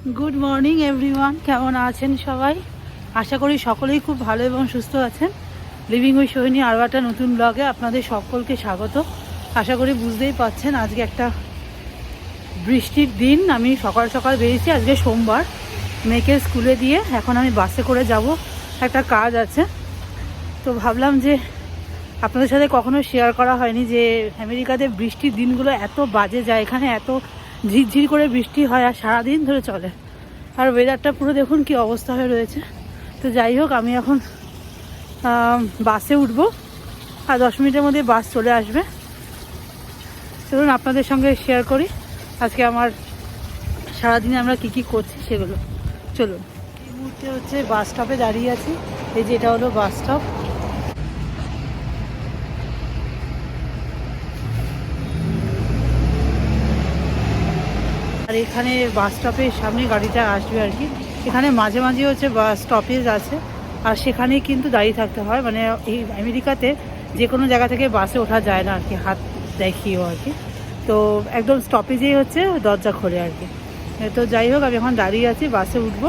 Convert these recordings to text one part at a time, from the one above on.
Good morning everyone কেমন আছেন সবাই? আশা করি সকলেই খুব ভালো এবং সুস্থ আছেন। লিভিং উই সোহিনী আরও একটা নতুন ব্লগে আপনাদের সকলকে স্বাগত। আশা করি বুঝতেই পাচ্ছেন, আজকে একটা বৃষ্টির দিন। আমি সকাল সকাল বেরিয়েছি, আজকে সোমবার। মেয়েকে স্কুলে দিয়ে এখন আমি বাসে করে যাব। একটা কাজ আছে। তো ভাবলাম যে আপনাদের সাথে কখনো শেয়ার করা হয়নি যে আমেরিকাতে বৃষ্টির দিনগুলো এত বাজে যায়, এখানে এত ঝিরঝির করে বৃষ্টি হয় আর সারাদিন ধরে চলে। আর ওয়েদারটা পুরো দেখুন কি অবস্থা হয়ে রয়েছে। তো যাই হোক, আমি এখন বাসে উঠবো আর দশ মিনিটের মধ্যে বাস চলে আসবে। চলুন আপনাদের সঙ্গে শেয়ার করি আজকে আমার সারাদিনে আমরা কি কি করছি সেগুলো। চলুন। এই মুহূর্তে হচ্ছে বাস স্টপে দাঁড়িয়ে আছি। এই যে এটা হলো বাস স্টপ এখানে বাস স্টপের সামনে গাড়িটা আসবে আর কি। এখানে মাঝে মাঝে হচ্ছে বাস স্টপেজ আছে। আর সেখানে কিন্তু দাঁড়িয়ে থাকতে হয়। মানে এই আমেরিকাতে যে কোনো জায়গা থেকে বাসে ওঠা যায় না আর কি, হাত দেখিয়েও আর কি। তো একদম স্টপেজেই হচ্ছে দরজা খোলে আর কি। তো যাই হোক, আমি এখন দাঁড়িয়ে আছি, বাসে উঠবো।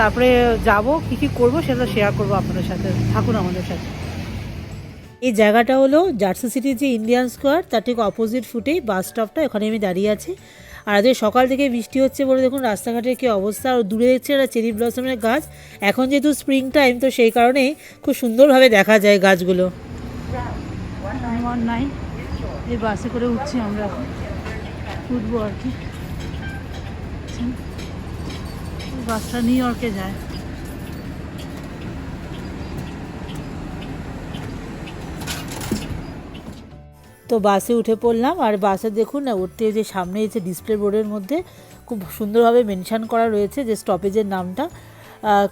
তারপরে যাব, কী কী করব সেটা শেয়ার করব আপনাদের সাথে। থাকুন আমাদের সাথে। এই জায়গাটা হলো জার্সি সিটির যে ইন্ডিয়ান স্কোয়ার, তার ঠিক অপোজিট ফুটেই বাস স্টপটা ওখানে আমি দাঁড়িয়ে আছি। আর আজকে সকাল থেকে বৃষ্টি হচ্ছে বলে দেখুন রাস্তাঘাটের কী অবস্থা, আর দূরে দেখছে একটা চেরি ব্লসমের গাছ। এখন যেহেতু স্প্রিং টাইম তো সেই কারণেই খুব সুন্দরভাবে দেখা যায় গাছগুলো। নাই এই বাসে করে উঠছি আমরা উঠবো আর কি। বাসটা নিউ ইয়র্কে যায়। তো বাসে উঠে পড়লাম আর বাসে দেখুন না উঠতে যে সামনে যে ডিসপ্লে বোর্ডের মধ্যে খুব সুন্দরভাবে মেনশান করা রয়েছে যে স্টপেজের নামটা।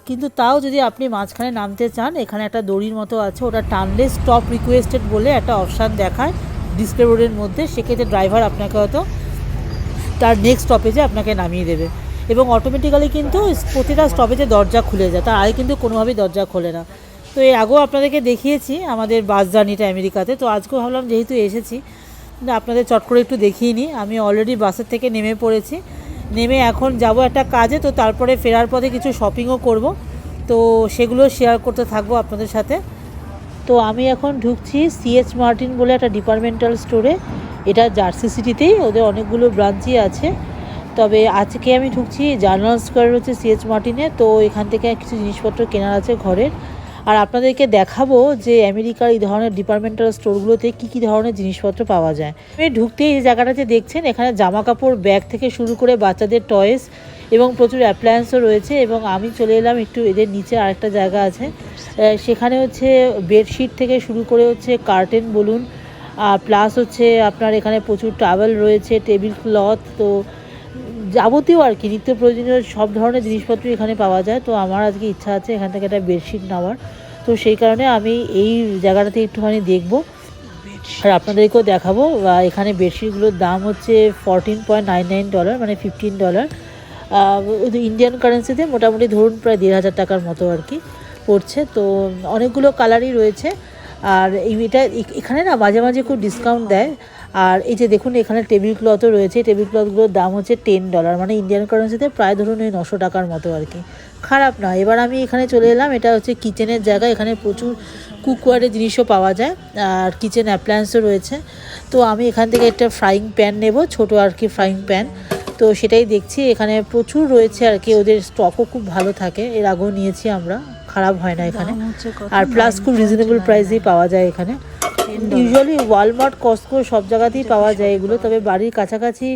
কিন্তু তাও যদি আপনি মাঝখানে নামতে চান, এখানে একটা দড়ির মতো আছে, ওটা টানলে স্টপ রিকোয়েস্টেড বলে একটা অপশান দেখায় ডিসপ্লে বোর্ডের মধ্যে। সেক্ষেত্রে ড্রাইভার আপনাকে হয়তো তার নেক্সট স্টপেজে আপনাকে নামিয়ে দেবে। এবং অটোমেটিক্যালি কিন্তু প্রতিটা স্টপেজে দরজা খুলে যায়, তার আগে কিন্তু কোনোভাবেই দরজা খোলে না। তো এর আগেও আপনাদেরকে দেখিয়েছি আমাদের বাস জার্নিটা আমেরিকাতে। তো আজকেও ভাবলাম যেহেতু এসেছি আপনাদের চট করে একটু দেখিয়ে নিই। আমি অলরেডি বাসের থেকে নেমে পড়েছি। নেমে এখন যাব একটা কাজে, তো তারপরে ফেরার পথে কিছু শপিংও করব। তো সেগুলো শেয়ার করতে থাকব আপনাদের সাথে। তো আমি এখন ঢুকছি সিএচ মার্টিন বলে একটা ডিপার্টমেন্টাল স্টোরে এটা জার্সি সিটিতেই ওদের অনেকগুলো ব্রাঞ্চই আছে। তবে আজকে আমি ঢুকছি জার্নাল স্কোয়ার হচ্ছে সিএচ মার্টিনে তো এখান থেকে কিছু জিনিসপত্র কেনার আছে ঘরের। আর আপনাদেরকে দেখাবো যে আমেরিকার এই ধরনের ডিপার্টমেন্টাল স্টোরগুলোতে কী কী ধরনের জিনিসপত্র পাওয়া যায়। আমি ঢুকতেই এই জায়গাটাতে দেখছেন, এখানে জামা কাপড় ব্যাগ থেকে শুরু করে বাচ্চাদের টয়েস এবং প্রচুর অ্যাপ্লায়েন্সও রয়েছে এবং আমি চলে এলাম একটু এদের নিচে আরেকটা জায়গা আছে। সেখানে হচ্ছে বেডশিট থেকে শুরু করে হচ্ছে কার্টেন বলুন, আর প্লাস হচ্ছে আপনার এখানে প্রচুর টাওয়েল রয়েছে টেবিল ক্লথ তো যাবতীয় আর কি, নিত্য প্রয়োজনীয় সব ধরনের জিনিসপত্র এখানে পাওয়া যায়। তো আমার আজকে ইচ্ছা আছে এখান থেকে একটা বেডশিট নেওয়ার। তো সেই কারণে আমি এই জায়গাটাতে একটুখানি দেখব। আর আপনাদেরকেও দেখাবো। এখানে বেডশিটগুলোর দাম হচ্ছে fourteen point nine nine dollar মানে ফিফটিন ডলার ইন্ডিয়ান কারেন্সিতে মোটামুটি ধরুন প্রায় দেড় হাজার টাকার মতো আর কি পড়ছে। তো অনেকগুলো কালারই রয়েছে। আর এই এটা এখানে না মাঝে মাঝে খুব ডিসকাউন্ট দেয়। আর এই যে দেখুন এখানে টেবিল ক্লথও রয়েছে। টেবিল ক্লথগুলোর দাম হচ্ছে টেন ডলার মানে ইন্ডিয়ান কারেন্সিতে প্রায় ধরুন ওই নশো টাকার মতো আর কি। খারাপ না এবার আমি এখানে চলে এলাম। এটা হচ্ছে কিচেনের জায়গা। এখানে প্রচুর কুকওয়ারের জিনিসও পাওয়া যায়। আর কিচেন অ্যাপ্লায়েন্সও রয়েছে। তো আমি এখান থেকে একটা ফ্রাইং প্যান নেব। ছোট আর কি ফ্রাইং প্যান তো সেটাই দেখছি। এখানে প্রচুর রয়েছে আর কি। ওদের স্টকও খুব ভালো থাকে। এর আগেও নিয়েছি আমরা। খারাপ হয় না এখানে। আর প্লাস খুব রিজনেবল প্রাইসেই পাওয়া যায় এখানে। ইউজুয়ালি ওয়ালমার্ট কস্টকো সব জায়গাতেই পাওয়া যায় এগুলো। তবে বাড়ির কাছাকাছি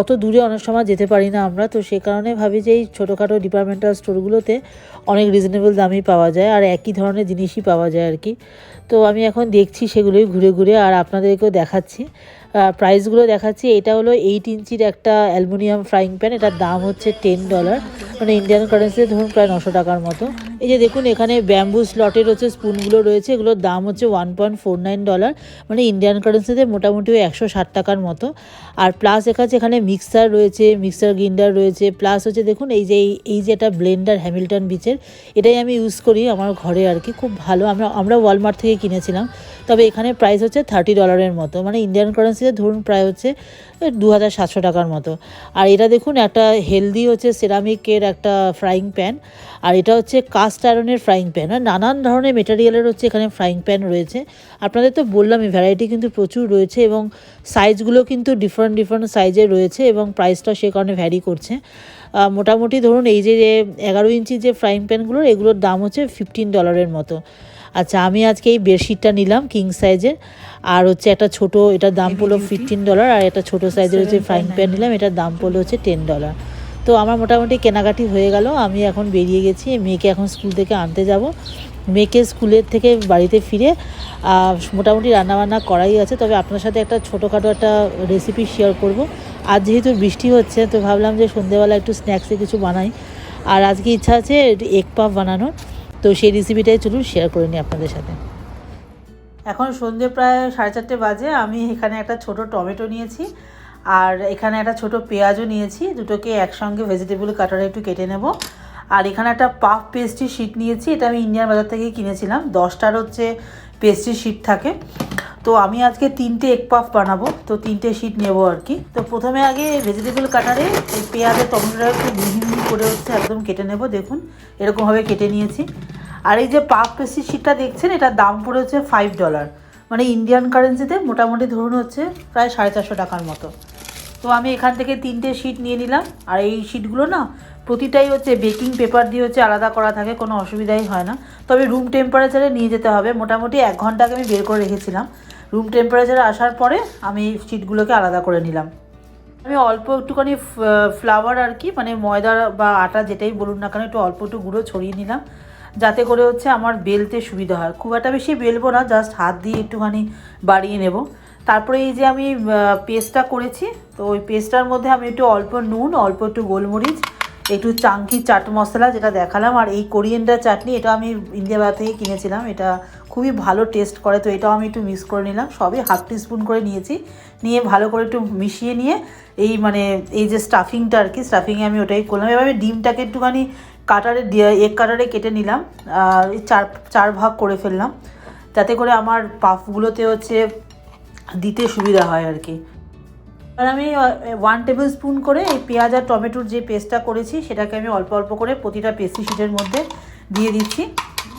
অত দূরে অনেক সময় যেতে পারি না আমরা। তো সে কারণে ভাবি যে এই ছোটোখাটো ডিপার্টমেন্টাল স্টোরগুলোতে অনেক রিজনেবল দামই পাওয়া যায় আর একই ধরনের জিনিসই পাওয়া যায় আর কি। তো আমি এখন দেখছি সেগুলোই ঘুরে ঘুরে আর আপনাদেরকেও দেখাচ্ছি। প্রাইসগুলো দেখাচ্ছি। এটা হলো এইট ইঞ্চির একটা অ্যালুমিনিয়াম ফ্রাইং প্যান এটার দাম হচ্ছে টেন ডলার মানে ইন্ডিয়ান কারেন্সিতে ধরুন প্রায় নশো টাকার মতো। এই যে দেখুন, এখানে ব্যাম্বু স্লটের হচ্ছে স্পুনগুলো রয়েছে, এগুলোর দাম হচ্ছে one point four nine dollar মানে ইন্ডিয়ান কারেন্সিতে মোটামুটি একশো ষাট টাকার মতো। আর প্লাস এখানে এখানে মিক্সার রয়েছে মিক্সার গ্রিন্ডার রয়েছে প্লাস হচ্ছে দেখুন, এই যে এই যে একটা ব্লেন্ডার হ্যামিল্টন বিচের এটাই আমি ইউজ করি আমার ঘরে আর কি, খুব ভালো। আমরা আমরা ওয়ালমার্ট থেকে কিনেছিলাম, তবে এখানে প্রাইস হচ্ছে থার্টি ডলারের মতো। মানে ইন্ডিয়ান কারেন্সিতে ধরুন, প্রায় হচ্ছে দু হাজার সাতশো টাকার মতো। আর এটা দেখুন, একটা হেলদি হচ্ছে সেরামিকের একটা ফ্রাইং প্যান আর এটা হচ্ছে কাস্ট আয়রনের ফ্রাইং প্যান আর নানান ধরনের মেটেরিয়ালের হচ্ছে এখানে ফ্রাইং প্যান রয়েছে। আপনাদের তো বললামই ভ্যারাইটি কিন্তু প্রচুর রয়েছে এবং সাইজগুলো কিন্তু ডিফারেন্ট ডিফারেন্ট সাইজের রয়েছে এবং প্রাইসটা সে কারণে ভ্যারি করছে। মোটামুটি ধরুন এই যে যে এগারো ইঞ্চি যে ফ্রাইং প্যানগুলোর এগুলোর দাম হচ্ছে ফিফটিন ডলারের মতো। আচ্ছা আমি আজকে এই বেডশিটটা নিলাম কিং সাইজের আর হচ্ছে একটা ছোট এটার দাম পড়ল ফিফটিন ডলার আর একটা ছোট সাইজের হচ্ছে ফ্রাইং প্যান নিলাম এটার দাম পড়ল হচ্ছে টেন ডলার তো আমার মোটামুটি কেনাকাটি হয়ে গেল আমি এখন বেরিয়ে গেছি মেয়েকে এখন স্কুল থেকে আনতে যাব। মেয়েকে স্কুলের থেকে বাড়িতে ফিরে মোটামুটি রান্নাবান্না করাই আছে তবে আপনার সাথে একটা ছোটোখাটো একটা রেসিপি শেয়ার করব। আর যেহেতু বৃষ্টি হচ্ছে তো ভাবলাম যে সন্ধেবেলা একটু স্ন্যাক্সে কিছু বানাই। আর আজকে ইচ্ছা আছে এগ পাফ বানানোর। তো সেই রেসিপিটাই চলুন শেয়ার করে নিই আপনাদের সাথে। এখন সন্ধে প্রায় সাড়ে চারটে বাজে, আমি এখানে একটা ছোট টমেটো নিয়েছি আর এখানে একটা ছোট পেঁয়াজও নিয়েছি, দুটোকে একসঙ্গে ভেজিটেবল কাটারে একটু কেটে নেব। আর এখানে একটা পাফ পেস্ট্রি শিট নিয়েছি, এটা আমি ইন্ডিয়ান বাজার থেকে কিনেছিলাম, দশটার হচ্ছে পেস্ট্রি শিট থাকে। তো আমি আজকে তিনটে এগ পাফ বানাবো, তো তিনটে শিট নেব আর কি। তো প্রথমে আগে ভেজিটেবল কাটারে এই পেঁয়াজের টমেটোটা একটু মিহি করে হচ্ছে একদম কেটে নেব, দেখুন এরকমভাবে কেটে নিয়েছি। আর এই যে পাফ পেস্ট্রি শিটটা দেখছেন, এটার দাম পড়ে হচ্ছে ফাইভ ডলার মানে ইন্ডিয়ান কারেন্সিতে মোটামুটি ধরুন হচ্ছে প্রায় সাড়ে চারশো টাকার মতো। তো আমি এখান থেকে তিনটে শিট নিয়ে নিলাম। আর এই শিটগুলো না, প্রতিটাই হচ্ছে বেকিং পেপার দিয়ে হচ্ছে আলাদা করা থাকে, কোনো অসুবিধাই হয় না। তবে রুম টেম্পারেচারে নিয়ে যেতে হবে। মোটামুটি এক ঘণ্টা আগে আমি বের করে রেখেছিলাম। রুম টেম্পারেচারে আসার পরে আমি শিটগুলোকে আলাদা করে নিলাম। আমি অল্প একটুখানি ফ্লাওয়ার আর কি মানে ময়দা বা আটা যেটাই বলুন না কেন, একটু অল্প একটু গুঁড়ো ছড়িয়ে নিলাম। যাতে করে হচ্ছে আমার বেলতে সুবিধা হয়। খুব একটা বেশি বেলবো না জাস্ট হাত দিয়ে একটুখানি বাড়িয়ে নেব। তারপরে এই যে আমি পেস্টটা করেছি, তো ওই পেস্টটার মধ্যে আমি একটু অল্প নুন, অল্প একটু গোলমরিচ একটু চাঙ্কি চাট মশলা যেটা দেখালাম, আর এই কোরিয়েন্ডার চাটনি এটা আমি ইন্ডিয়া বাজার থেকে কিনেছিলাম। এটা খুবই ভালো টেস্ট করে, তো এটাও আমি একটু মিক্স করে নিলাম। সবই হাফ টিস্পুন করে নিয়েছি। নিয়ে ভালো করে একটু মিশিয়ে নিয়ে এই মানে এই যে স্টাফিংটা আর কি স্টাফিংয়ে আমি ওটাই করলাম। আমি ডিমটাকে একটুখানি কাটারে এগ কাটারে কেটে নিলাম, আর চার চার ভাগ করে ফেললাম। যাতে করে আমার পাফগুলোতে হচ্ছে দিতে সুবিধা হয় আর কি। আর আমি ওয়ান টেবিল স্পুন করে এই পেঁয়াজ আর টমেটোর যে পেস্টটা করেছি, সেটাকে আমি অল্প অল্প করে প্রতিটা পেস্ট্রি শিটের মধ্যে দিয়ে দিচ্ছি।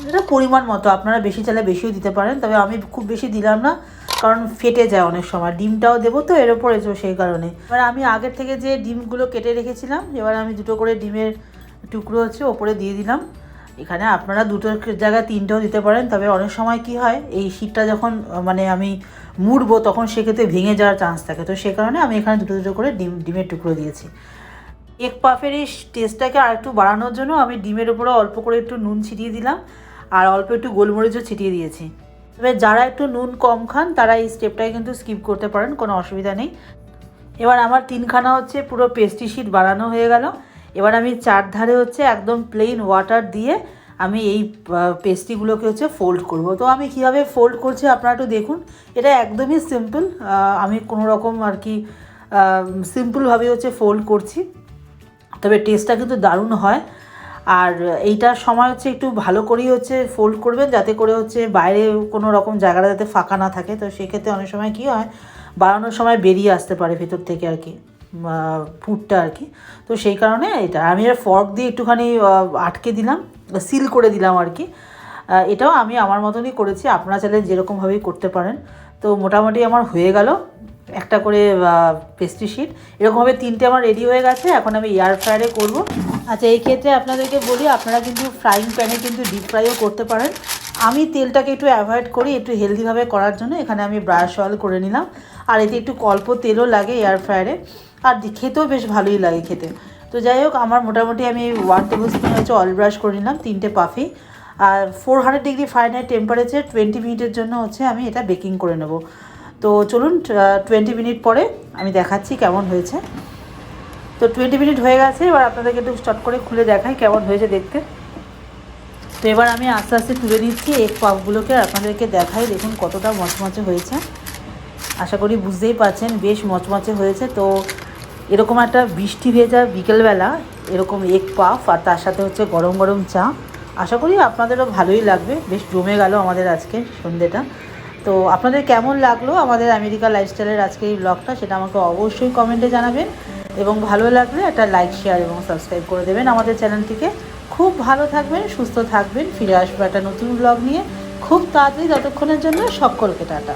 এটা পরিমাণ মতো, আপনারা বেশি চাইলে বেশিও দিতে পারেন, তবে আমি খুব বেশি দিলাম না, কারণ ফেটে যায় অনেক সময় ডিমটাও দেবো তো, এর ওপরে সেই কারণে। এবার আমি আগের থেকে যে ডিমগুলো কেটে রেখেছিলাম, এবার আমি দুটো করে ডিমের টুকরো হচ্ছে ওপরে দিয়ে দিলাম। এখানে আপনারা দুটো জায়গায় তিনটেও দিতে পারেন, তবে অনেক সময় কি হয়, এই শীতটা যখন মানে আমি মুড়বো তখন সেক্ষেত্রে ভেঙে যাওয়ার চান্স থাকে। তো সে কারণে আমি এখানে দুটো দুটো করে ডিম, ডিমের টুকরো দিয়েছি। এক পাফের এই টেস্টটাকে আর একটু বাড়ানোর জন্য আমি ডিমের উপরে অল্প করে একটু নুন ছিটিয়ে দিলাম, আর অল্প একটু গোলমরিচও ছিটিয়ে দিয়েছি। তবে যারা একটু নুন কম খান, তারা এই স্টেপটাকে কিন্তু স্কিপ করতে পারেন, কোনো অসুবিধা নেই। এবার আমার তিনখানা হচ্ছে পুরো পেস্ট্রি শিট বানানো হয়ে গেল। এবার আমি চারধারে হচ্ছে একদম প্লেন ওয়াটার দিয়ে আমি এই পেস্ট্রিগুলোকে হচ্ছে ফোল্ড করব। তো আমি কীভাবে ফোল্ড করছি আপনারা একটু দেখুন। এটা একদমই সিম্পল আমি কোনো রকম আর কি সিম্পলভাবে হচ্ছে ফোল্ড করছি। তবে টেস্টটা কিন্তু দারুণ হয়। আর এইটার সময় হচ্ছে একটু ভালো করেই হচ্ছে ফোল্ড করবেন, যাতে করে হচ্ছে বাইরে কোনো রকম জায়গাটা যাতে ফাঁকা না থাকে। তো সেক্ষেত্রে অনেক সময় কী হয়, বাড়ানোর সময় বেরিয়ে আসতে পারে ভেতর থেকে আর কি। ফুডটা আর কি। তো সেই কারণে এটা, আমি এটা ফর্ক দিয়ে একটুখানি আটকে দিলাম সিল করে দিলাম আর কি। এটাও আমি আমার মতনই করেছি, আপনারা চাইলে যেরকমভাবেই করতে পারেন। তো মোটামুটি আমার হয়ে গেল, একটা করে পেস্ট্রি শিট এরকমভাবে তিনটে আমার রেডি হয়ে গেছে, এখন আমি এয়ার ফ্রায়ারে করব। আচ্ছা এই ক্ষেত্রে আপনাদেরকে বলি, আপনারা কিন্তু ফ্রাইং প্যানে কিন্তু ডিপ ফ্রাইও করতে পারেন। আমি তেলটাকে একটু অ্যাভয়েড করি, একটু হেলদিভাবে করার জন্য, এখানে আমি ব্রাশ অয়েল করে নিলাম। আর এতে একটু অল্প তেলও লাগে এয়ার ফ্রায়ারে আর খেতেও বেশ ভালোই লাগে খেতে। তো যাই হোক, আমার মোটামুটি আমি ওয়ান টেবিল স্পুন হচ্ছে অয়েল ব্রাশ করে নিলাম, তিনটে পাফি আর four hundred degree Fahrenheit temperature twenty মিনিটের জন্য হচ্ছে আমি এটা বেকিং করে নেব। তো চলুন টোয়েন্টি মিনিট পরে আমি দেখাচ্ছি কেমন হয়েছে। তো টোয়েন্টি মিনিট হয়ে গেছে, এবার আপনাদেরকে একটু চট করে খুলে দেখাই কেমন হয়েছে দেখতে। তো এবার আমি আস্তে আস্তে তুলে নিচ্ছি এগ পাফগুলোকে আর আপনাদেরকে দেখাই দেখুন কতটা মচমচে হয়েছে। আশা করি বুঝতেই পারছেন, বেশ মচমচে হয়েছে। তো এরকম একটা বৃষ্টি ভেজা বিকেলবেলা, এরকম এক পাফ, আর তার সাথে হচ্ছে গরম গরম চা। আশা করি আপনাদেরও ভালোই লাগবে। বেশ জমে গেল আমাদের আজকে সন্ধ্যেটা। তো আপনাদের কেমন লাগল আমাদের আমেরিকা লাইফস্টাইলের আজকে এই ব্লগটা সেটা আমাকে অবশ্যই কমেন্টে জানাবেন। এবং ভালো লাগলে একটা লাইক শেয়ার এবং সাবস্ক্রাইব করে দেবেন আমাদের চ্যানেলটিকে। খুব ভালো থাকবেন, সুস্থ থাকবেন, ফিরে আসব একটা নতুন ব্লগ নিয়ে। খুব তাড়াতাড়ি ততক্ষণের জন্য সকলকে টাটা।